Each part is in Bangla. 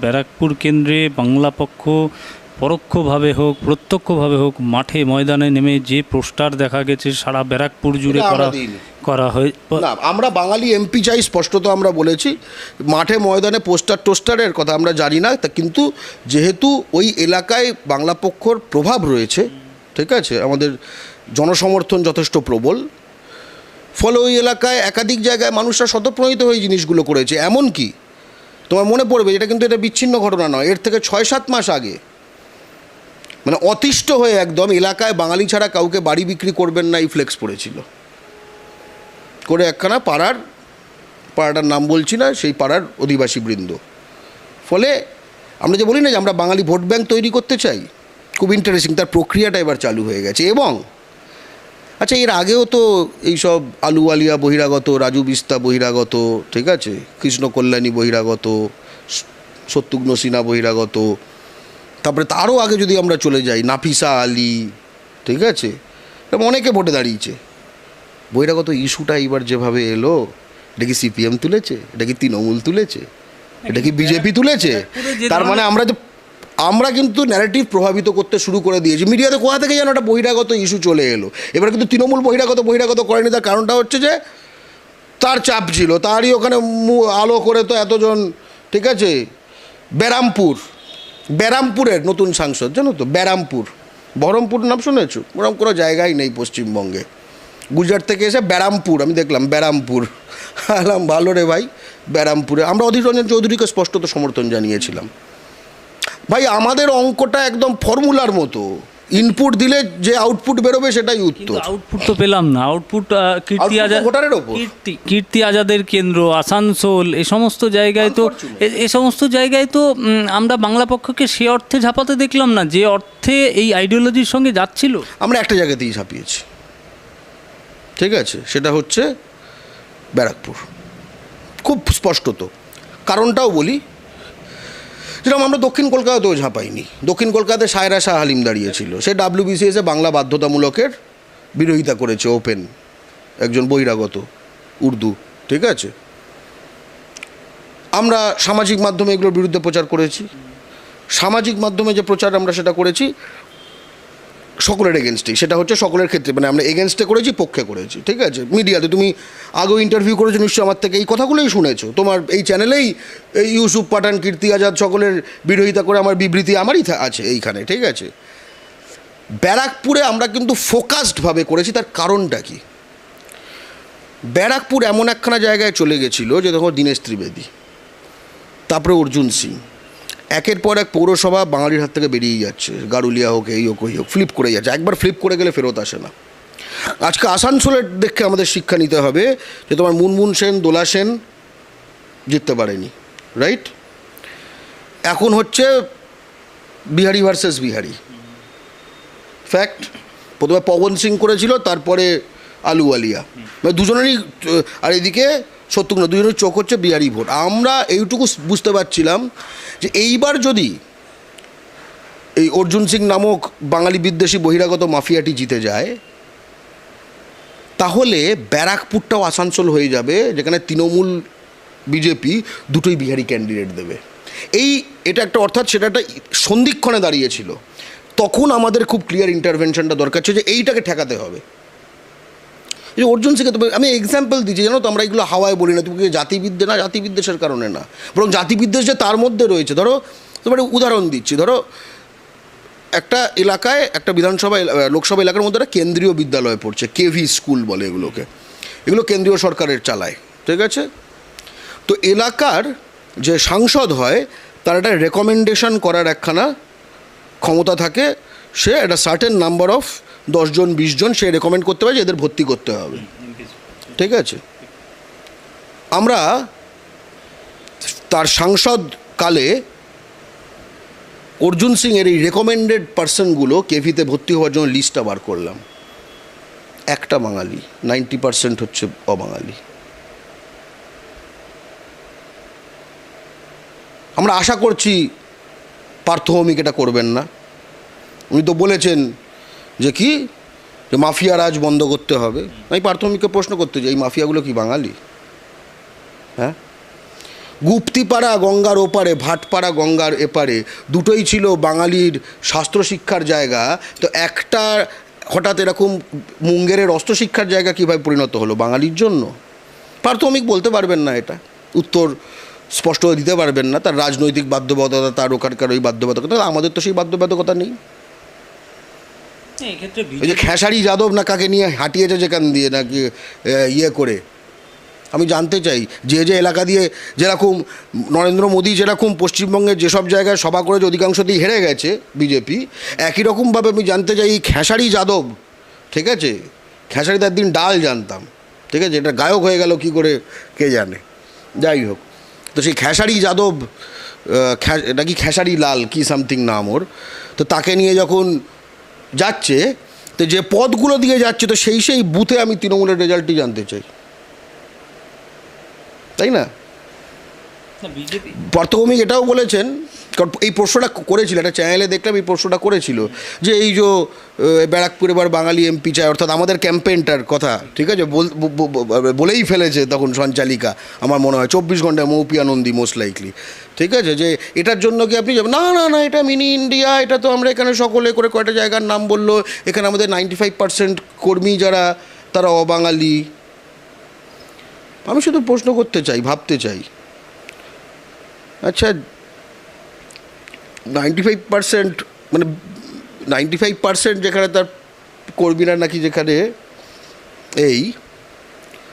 ব্যারাকপুর কেন্দ্রে বাংলা পক্ষ পরোক্ষভাবে হোক প্রত্যক্ষভাবে হোক মাঠে ময়দানে নেমে যে পোস্টার দেখা গেছে সারা ব্যারাকপুর জুড়ে করা করা হয় না আমরা বাঙালি এমপি চাই স্পষ্টত আমরা বলেছি। মাঠে ময়দানে পোস্টার টোস্টারের কথা আমরা জানি না তা কিন্তু যেহেতু ওই এলাকায় বাংলা পক্ষর প্রভাব রয়েছে ঠিক আছে? আমাদের জনসমর্থন যথেষ্ট প্রবল। ফলে ওই এলাকায় একাধিক জায়গায় মানুষরা স্বতঃপ্রণীত হয়ে জিনিসগুলো করেছে। এমন কি তোমার মনে পড়বে এটা কিন্তু এটা বিচ্ছিন্ন ঘটনা নয়। এর থেকে ছয় সাত মাস আগে। মানে অতিষ্ঠ হয়ে একদম এলাকায় বাঙালি ছাড়া কাউকে বাড়ি বিক্রি করবেন না এই ফ্লেক্স পড়েছিল। করে একখানা পাড়ার, পাড়াটার নাম বলছি না, সেই পাড়ার অধিবাসী বৃন্দ। ফলে আমরা যে বলি না যে আমরা বাঙালি ভোট ব্যাংক তৈরি করতে চাই, খুব ইন্টারেস্টিং তার প্রক্রিয়াটা এবার চালু হয়ে গেছে। এবং আচ্ছা এর আগেও তো এইসব আলুওয়ালিয়া বহিরাগত রাজু বিস্তা বহিরাগত ঠিক আছে? কৃষ্ণ কল্যাণী বহিরাগত শত্রুঘ্ন সিনহা বহিরাগত তারপরে তারও আগে যদি আমরা চলে যাই নাফিসা আলী ঠিক আছে? এরকম অনেকে ভোটে দাঁড়িয়েছে। বহিরাগত ইস্যুটা এবার যেভাবে এলো এটা কি সিপিএম তুলেছে? এটা কি তৃণমূল তুলেছে? এটা কি বিজেপি তুলেছে? তার মানে আমরা যে আমরা কিন্তু ন্যারেটিভ প্রভাবিত করতে শুরু করে দিয়েছি। মিডিয়াতে কোথা থেকে যেন একটা বহিরাগত ইস্যু চলে এলো? এবার কিন্তু তৃণমূল বহিরাগত বহিরাগত করেনি, তার কারণটা হচ্ছে যে তার চাপ ছিল। তারই ওখানে আলো করে তো এতজন, ঠিক আছে? ব্যারামপুর, ব্যারামপুরের নতুন সাংসদ, জানো তো? ব্যারামপুর। বহরমপুর নাম শুনেছো? ওরকম কোনো জায়গাই নেই পশ্চিমবঙ্গে। গুজরাট থেকে এসে ব্যারামপুর, আমি দেখলাম ব্যারামপুর। আলাম, ভালো রে ভাই, ব্যারামপুরে। আমরা অধীর রঞ্জন চৌধুরীকে স্পষ্টত সমর্থন জানিয়েছিলাম। ভাই আমাদের অঙ্কটা একদম ফর্মুলার মতো। ইনপুট দিলে যে আউটপুট বেরোবে সেটাই উত্তর। আউটপুট তো পেলাম না। আউটপুট কীর্তি আজাদ ভোটারের ওপর। কীর্তি কীর্তি আজাদের কেন্দ্র আসানসোল এ সমস্ত জায়গায় তো এ সমস্ত জায়গায় তো আমরা বাংলা পক্ষকে সে অর্থে ঝাপাতে দেখলাম না। যে অর্থে এই আইডিওলজির সঙ্গে যাচ্ছিল। আমরা একটা জায়গাতেই ঝাঁপিয়েছি। ঠিক আছে? সেটা হচ্ছে ব্যারাকপুর। খুব স্পষ্টত কারণটাও বলি। যেরকম আমরা দক্ষিণ কলকাতাতেও ঝাঁপাইনি দক্ষিণ কলকাতাতে সায়রা শাহ হালিম দাঁড়িয়েছিল। সে ডাব্লিউবিসিএসে বাংলা বাধ্যতামূলকের বিরোধিতা করেছে, ওপেন। একজন বহিরাগত, উর্দু, ঠিক আছে? আমরা সামাজিক মাধ্যমে এগুলোর বিরুদ্ধে প্রচার করেছি। সামাজিক মাধ্যমে যে প্রচার আমরা সেটা করেছি সকলের এগেনস্টেই সেটা হচ্ছে সকলের ক্ষেত্রে। মানে আমরা এগেনস্টে করেছি, পক্ষে করেছি, ঠিক আছে? মিডিয়াতে তুমি আগেও ইন্টারভিউ করেছ নিশ্চয়ই আমার থেকে, এই কথাগুলোই শুনেছো। তোমার এই চ্যানেলেই এই ইউসুফ পাঠান, কীর্তি আজাদ সকলের বিরোধিতা করে আমার বিবৃতি আমারই আছে এইখানে, ঠিক আছে? ব্যারাকপুরে আমরা কিন্তু ফোকাসডভাবে করেছি, তার কারণটা কি? ব্যারাকপুর এমন একখানা জায়গায় চলে গেছিল যে দেখো দীনেশ ত্রিবেদী, তারপরে অর্জুন সিং। একের পর এক পৌরসভা বাঙালির হাত থেকে বেরিয়ে যাচ্ছে। গারুলিয়া হোক, এই হোক, ওই হোক ফ্লিপ করে যাচ্ছে। একবার ফ্লিপ করে গেলে ফেরত আসে না। আজকে আসানসোলের দেখে আমাদের শিক্ষা নিতে হবে যে তোমার মুনমুন সেন, দোলা সেন জিততে পারেনি রাইট এখন হচ্ছে বিহারি ভার্সেস বিহারি। ফ্যাক্ট প্রথমে পবন সিং করেছিল, তারপরে আলুওয়ালিয়া মানে দুজনেরই আর এদিকে শত্রুঘ্ন দুজনের চোখ হচ্ছে বিহারি ভোট। আমরা এইটুকু বুঝতে পারছিলাম যে এইবার যদি এই অর্জুন সিং নামক বাঙালি বিদ্বেষী বহিরাগত মাফিয়াটি জিতে যায়, তাহলে ব্যারাকপুরটাও আসানসোল হয়ে যাবে, যেখানে তৃণমূল বিজেপি দুটোই বিহারি ক্যান্ডিডেট দেবে। এই এটা একটা অর্থাৎ সেটা একটা সন্ধিক্ষণে দাঁড়িয়েছিল। তখন আমাদের খুব ক্লিয়ার ইন্টারভেনশনটা দরকার ছিল যে এইটাকে ঠেকাতে হবে। এই যে অর্জুন সিংকে তো আমি এক্সাম্পল দিচ্ছি, জানো তো আমরা এগুলো হাওয়ায় বলি না, তুমি জাতিবিদ্যে না, জাতিবিদ্বেষের কারণে না। বরং জাতিবিদ্বেষ যে তার মধ্যে রয়েছে, ধরো তোমার উদাহরণ দিচ্ছি, ধরো একটা এলাকায়, একটা বিধানসভা লোকসভা এলাকার মধ্যে একটা কেন্দ্রীয় বিদ্যালয় পড়ছে, কেভি স্কুল বলে এগুলোকে। এগুলো কেন্দ্রীয় সরকারের চালায়, ঠিক আছে? তো এলাকার যে সাংসদ হয়, তার একটা রেকমেন্ডেশন করার একখানা ক্ষমতা থাকে, সে একটা সার্টেন নাম্বার অফ দশজন, বিশজন সে রেকমেন্ড করতে পারে যে এদের ভর্তি করতে হবে। ঠিক আছে? আমরা তার সাংসদ কালে অর্জুন সিং এর এই রেকমেন্ডেড পার্সনগুলো কেভিতে ভর্তি হওয়ার জন্য লিস্টটা বার করলাম। একটা বাঙালি নাইনটি পার্সেন্ট হচ্ছে অবাঙালি। আমরা আশা করছি পার্থভৌমিক এটা করবেন না। উনি তো বলেছেন যে কি? যে মাফিয়া রাজ বন্ধ করতে হবে। আমি পার্থভৌমিককে প্রশ্ন করতে চাই, এই মাফিয়াগুলো কি বাঙালি? হ্যাঁ? গুপ্তিপাড়া গঙ্গার ওপারে, ভাটপাড়া গঙ্গার এপারে দুটোই ছিল বাঙালির শাস্ত্র শিক্ষার জায়গা। তো একটা হঠাৎ এরকম মুঙ্গেরের অস্ত্র শিক্ষার জায়গা কীভাবে পরিণত হলো বাঙালির জন্য? প্রাথমিক বলতে পারবেন না এটা। উত্তর স্পষ্ট দিতে পারবেন না। তার রাজনৈতিক বাধ্যবাধকতা, তার ওখানকার ওই বাধ্যবাধকতা, আমাদের তো সেই বাধ্যবাধকতা নেই। ওই যে খেসারি যাদব না কাকে নিয়ে হাঁটিয়েছে যেখান দিয়ে নাকি ইয়ে করে? আমি জানতে চাই যে যে এলাকা দিয়ে যেরকম নরেন্দ্র মোদী যেরকম পশ্চিমবঙ্গের যেসব জায়গায় সভা করেছে অধিকাংশতেই হেরে গেছে বিজেপি একই রকমভাবে আমি জানতে চাই এই খেসারি যাদব ঠিক আছে? খেসারি তার দিন ডাল জানতাম ঠিক আছে? এটা গায়ক হয়ে গেল কি করে কে জানে? যাই হোক তো সেই খেসারি যাদব খ্যা- নাকি খেসারি লাল কি সামথিং নাম ওর? তো তাকে নিয়ে যখন যাচ্ছে, তো যে পদগুলো দিয়ে যাচ্ছে, তো সেই সেই বুথে আমি তৃণমূলের রেজাল্টটি জানতে চাই। তাই না? পার্থভৌমিক এটাও বলেছেন, কারণ এই প্রশ্নটা করেছিল, একটা চ্যানেলে দেখলাম এই প্রশ্নটা করেছিল, যে এই যে ব্যারাকপুর এবার বাঙালি এমপি চায়, অর্থাৎ আমাদের ক্যাম্পেইনটার কথা, ঠিক আছে? বলেই ফেলেছে তখন সঞ্চালিকা, আমার মনে হয়, চব্বিশ ঘন্টায় মৌপি আনন্দী মোস্ট লাইকলি ঠিক আছে? যে এটার জন্য কি আপনি যাবেন? না না না, এটা মিনি ইন্ডিয়া এটা তো আমরা এখানে সকলে করে কয়টা জায়গার নাম বলল, এখানে আমাদের নাইনটি ফাইভ পার্সেন্ট কর্মী যারা, তারা অবাঙালি। আমি শুধু প্রশ্ন করতে চাই, ভাবতে চাই। আচ্ছা নাইনটি ফাইভ পার্সেন্ট মানে নাইনটি ফাইভ পার্সেন্ট যেখানে তার কর্মীরা নাকি যেখানে এই,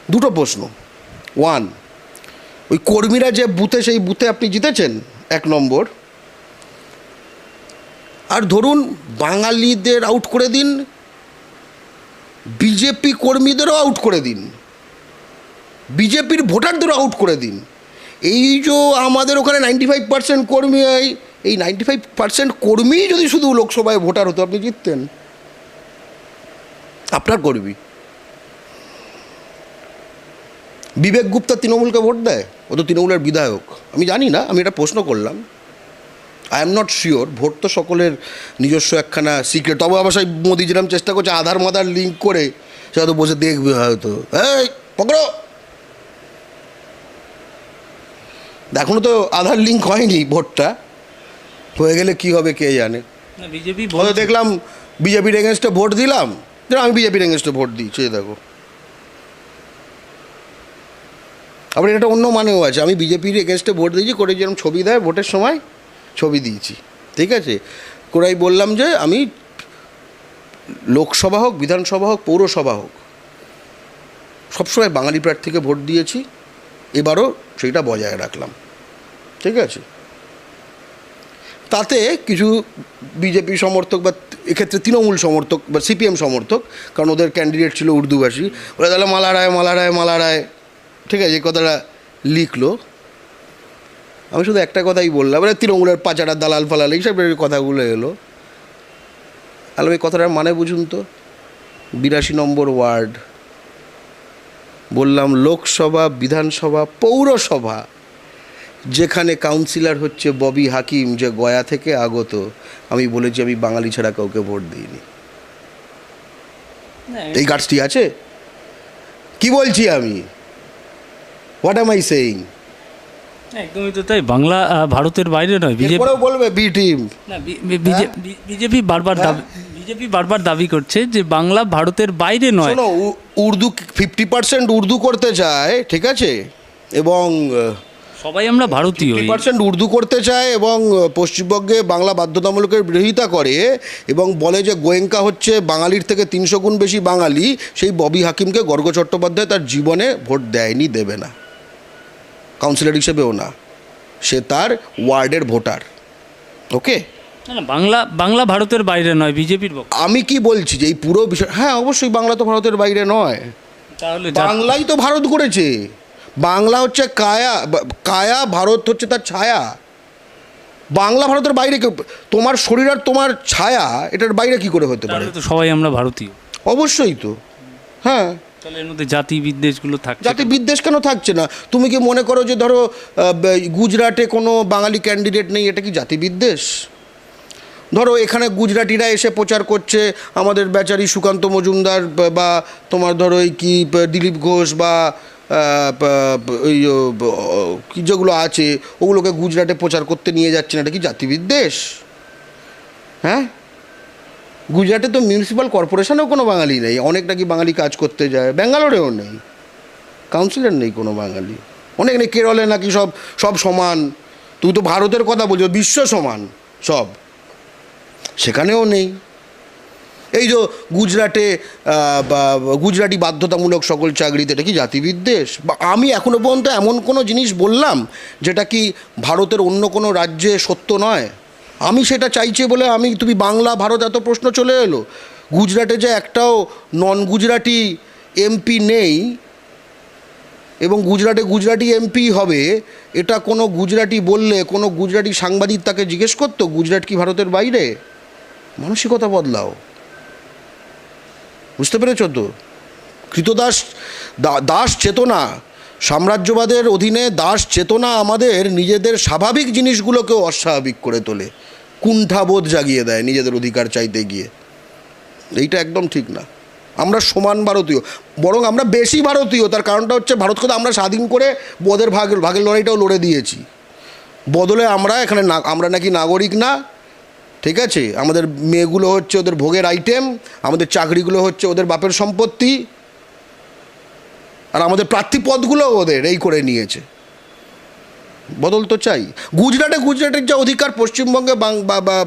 দুটো প্রশ্ন। ওয়ান ওই কর্মীরা যে বুথে, সেই বুথে আপনি জিতেছেন, এক নম্বর। আর ধরুন, বাঙালিদের আউট করে দিন, বিজেপি কর্মীদেরও আউট করে দিন, বিজেপির ভোটারদেরও আউট করে দিন। এই যে আমাদের ওখানে নাইনটি ফাইভ পার্সেন্ট কর্মী, এই- নাইনটি ফাইভ পার্সেন্ট কর্মী যদি শুধু লোকসভায় ভোটার হতো, আপনি জিততেন। আপনার কর্মী। বিবেক গুপ্তা তৃণমূলকে ভোট দেয়? ও তো তৃণমূলের বিধায়ক। আমি জানি না, আমি এটা প্রশ্ন করলাম। I am not sure vote তো সকলের নিজস্ব একখানা সিক্রেট তবে আবার সেই মোদি যেরকম চেষ্টা করছে আধার মাধার লিঙ্ক করে সে হয়তো বসে দেখবে হয়তো। এই, পকড়ো! এখনও তো আধার লিঙ্ক হয়নি ভোটটা। হয়ে গেলে কি হবে কে জানে? বিজেপি হয়তো দেখলাম বিজেপির এগেনস্টে ভোট দিলাম। আমি বিজেপির এগেনস্টে ভোট দিচ্ছি দেখো। আবার এটা অন্য মানেও আছে। আমি বিজেপির এগেনস্টে ভোট দিয়েছি করে যেরকম ছবি দেয় ভোটের সময় ছবি দিয়েছি। ঠিক আছে? করাই বললাম যে আমি লোকসভা হোক বিধানসভা হোক পৌরসভা হোক সবসময় বাঙালি প্রার্থীকে ভোট দিয়েছি। এবারও সেইটা বজায় রাখলাম। ঠিক আছে? তাতে কিছু বিজেপি সমর্থক বা এক্ষেত্রে তৃণমূল সমর্থক বা সিপিএম সমর্থক, কারণ ওদের ক্যান্ডিডেট ছিল উর্দুভাষী ওরা তাহলে মালা রায় মালা রায় মালা রায় ঠিক আছে? এই কথাটা লিখলো। আমি শুধু একটা কথাই বললাম এবার তৃণমূলের পাচারা দালাল, ফালাল এইসবের কথাগুলো এলো। তাহলে এই কথাটার মানে বুঝুন তো? বিরাশি নম্বর ওয়ার্ড। বললাম লোকসভা বিধানসভা পৌরসভা যেখানে কাউন্সিলর হচ্ছে ববি হাকিম যে গয়া থেকে আগত আমি বলেছি আমি বাঙালি ছাড়া কাউকে ভোট দিইনি। এই গাছটি আছে? কি বলছি আমি? হোয়াট এম আই সেইং একদমই তো তাই বাংলা ভারতের বাইরে নয় বিজেপি বলবে বি টিম। না বি- বিজেপি বারবার দাবি বিজেপি বারবার দাবি করছে যে বাংলা ভারতের বাইরে নয়। উর্দু ফিফটি পার্সেন্ট উর্দু করতে চায় ঠিক আছে? এবং সবাই আমরা ভারতীয়। পার্সেন্ট উর্দু করতে চায় এবং পশ্চিমবঙ্গে বাংলা বাধ্যতামূলকের বিরোধিতা করে এবং বলে যে গোয়েঙ্কা হচ্ছে বাঙালির থেকে তিনশো গুণ বেশি বাঙালি সেই ববি হাকিমকে গর্গ চট্টোপাধ্যায় তার জীবনে ভোট দেয়নি দেবে না। কাউন্সিলর হিসেবেও না। সে তার ওয়ার্ডের ভোটার। ওকে না বাংলা বাংলা ভারতের বাইরে নয় বিজেপির আমি কি বলছি যে এই পুরো বিষয় হ্যাঁ অবশ্যই বাংলা তো ভারতের বাইরে নয়। তাহলে বাংলাই তো ভারত করেছে বাংলা হচ্ছে কায়া কায়া ভারত হচ্ছে তার ছায়া। বাংলা ভারতের বাইরে কেউ তোমার শরীর আর তোমার ছায়া এটার বাইরে কি করে হতে পারে? তো সবাই আমরা ভারতীয়। অবশ্যই তো। হ্যাঁ। তাহলে এর মধ্যে জাতি বিদ্বেষগুলো থাকছে জাতি বিদ্বেষ কেন থাকছে না? তুমি কি মনে করো যে ধরো গুজরাটে কোনো বাঙালি ক্যান্ডিডেট নেই এটা কি জাতি বিদ্বেষ? ধরো এখানে গুজরাটিরা এসে প্রচার করছে, আমাদের বেচারি সুকান্ত মজুমদার বা- তোমার ধরো এই কি দিলীপ ঘোষ বা ওই যেগুলো আছে, ওগুলোকে গুজরাটে প্রচার করতে নিয়ে যাচ্ছেন। এটা কি জাতিবিদ্বেষ হ্যাঁ? গুজরাটে তো মিউনিসিপ্যাল কর্পোরেশনেও কোনো বাঙালি নেই। অনেক নাকি বাঙালি কাজ করতে যায়। ব্যাঙ্গালোরেও নেই। কাউন্সিলর নেই কোনো বাঙালি। অনেক নেই, কেরলে নাকি সব সব সমান। তুই তো ভারতের কথা বলছো, বিশ্ব সমান সব। সেখানেও নেই। এই যে গুজরাটে গুজরাটি বাধ্যতামূলক সকল চাকরিতে, এটা কি জাতিবিদ্বেষ? বা, আমি এখনও পর্যন্ত এমন কোনো জিনিস বললাম যেটা কি ভারতের অন্য কোনো রাজ্যে সত্য নয়? আমি সেটা চাইছি বলে আমি, তুমি বাংলা, ভারত এত প্রশ্ন চলে এলো। গুজরাটে যে একটাও নন গুজরাটি এমপি নেই এবং গুজরাটে গুজরাটি এমপি হবে, এটা কোনো গুজরাটি বললে, কোনো গুজরাটি সাংবাদিক তাকে জিজ্ঞেস করতো, গুজরাট কি ভারতের বাইরে? মানসিকতা বদলাও। বুঝতে পেরেছ তো? কৃতদাস দাস চেতনা, সাম্রাজ্যবাদের অধীনে দাস চেতনা আমাদের নিজেদের স্বাভাবিক জিনিসগুলোকেও অস্বাভাবিক করে তোলে। কুণ্ঠাবোধ জাগিয়ে দেয় নিজেদের অধিকার চাইতে গিয়ে। এইটা একদম ঠিক না। আমরা সমান ভারতীয়, বরং আমরা বেশি ভারতীয়। তার কারণটা হচ্ছে ভারতকে আমরা স্বাধীন করে ওদের ভাগ, ভাগের লড়াইটাও লড়ে দিয়েছি। বদলে আমরা এখানে না, আমরা নাকি নাগরিক না ঠিক আছে? আমাদের মেয়েগুলো হচ্ছে ওদের ভোগের আইটেম আমাদের চাকরিগুলো হচ্ছে ওদের বাপের সম্পত্তি, আর আমাদের প্রার্থী পদগুলো ওদের এই করে নিয়েছে। বদল তো চাই। গুজরাটে গুজরাটের যা অধিকার, পশ্চিমবঙ্গে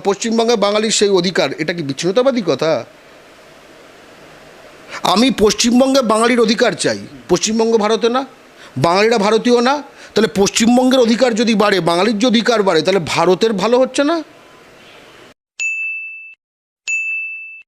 পশ্চিমবঙ্গে বাঙালির সেই অধিকার, এটা কি বিচ্ছিন্নতাবাদী কথা? আমি পশ্চিমবঙ্গে বাঙালির অধিকার চাই। পশ্চিমবঙ্গ ভারতে না, বাঙালিরা ভারতীয় না, তাহলে পশ্চিমবঙ্গের অধিকার যদি বাড়ে, বাঙালির যে অধিকার বাড়ে, তাহলে ভারতের ভালো হচ্ছে না?